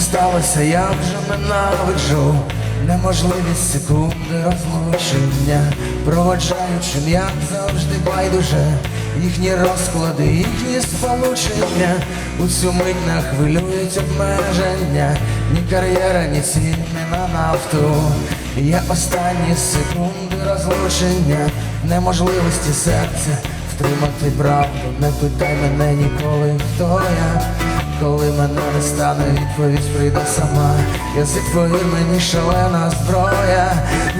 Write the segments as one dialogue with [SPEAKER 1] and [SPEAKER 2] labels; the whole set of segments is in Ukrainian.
[SPEAKER 1] Сталося, я вже ненавиджу Неможливість секунди розлучення Проводжаючим, як завжди байдуже Їхні розклади, їхні сполучення. У цю мить не хвилюють обмеження Ні кар'єра, ні ціни на нафту. Є останні секунди розлучення Неможливості серця втримати правду. Не питай мене ніколи, хто я коли мене не стане, відповідь прийде сама. Язик твої мені шалена зброя,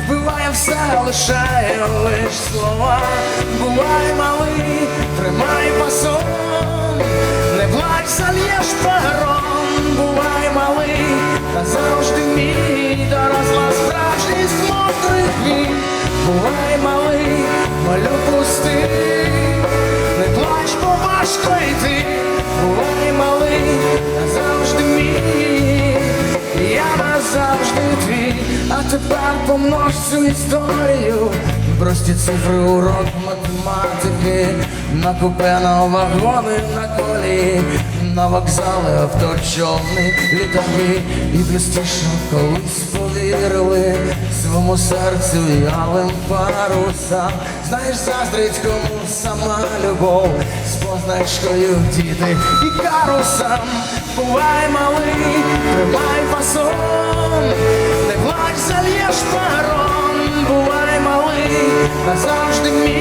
[SPEAKER 1] вбиває все, лишає лиш слова. Бувай малий, тримай пасон, тепер помнож цю історію. Прості цифри урок математики, на купе, на вагони, на колії, на вокзали, авто, човни, літаки, і простіше колись повірили своєму серцю і алим парусам. Знаєш, заздрить кому сама любов з позначкою діти і карусам. Бувай малий, тримай фасон, плач, зальєш паром, бувай малий, назавжди мій,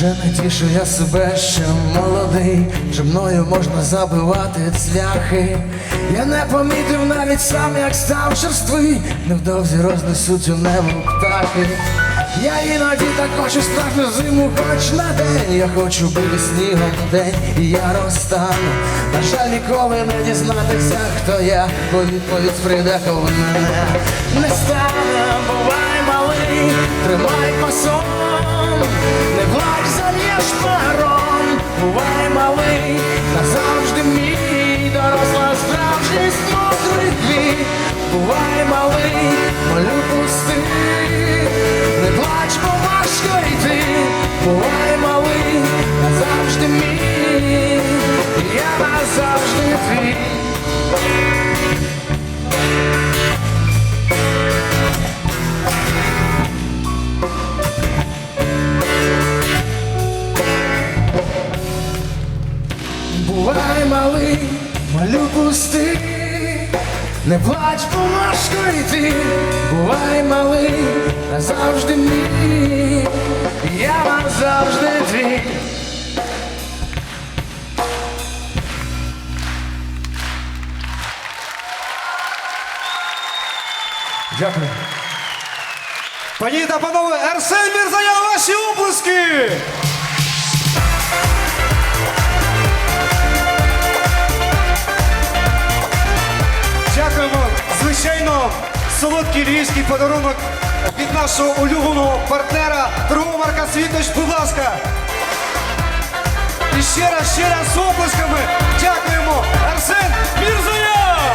[SPEAKER 1] Вже не тішу я себе, що молодий, що мною можна забивати цвяхи. Я не помітив навіть сам, як став черствий, невдовзі рознесуть у небо птахи. Я іноді так хочу страшну зиму, хоч на день. Я хочу бути снігом день, і я розтану. На жаль, ніколи не дізнатися, хто я, бо відповідь прийде, коли мене не стане. Бувай малий, тримай пасон, не плач, зальєш паром, бувай малий, назавжди мій, доросла справжність мокрий твій, бувай малий, молю пусти, не плач, бо важко йти, бувай малий, назавжди мій, я назавжди твій. Пусти, не плач, бо важко йти, бувай малий, назавжди мій, я назавжди твій. Дякую.
[SPEAKER 2] Пані та панове, Арсен Мірзаян, ваші оплески! Звичайно, солодкий львівський подарунок від нашого улюбленого партнера торгова марка Світоч, будь ласка. І ще раз, ще раз з оплесками дякуємо Арсен Мірзоя!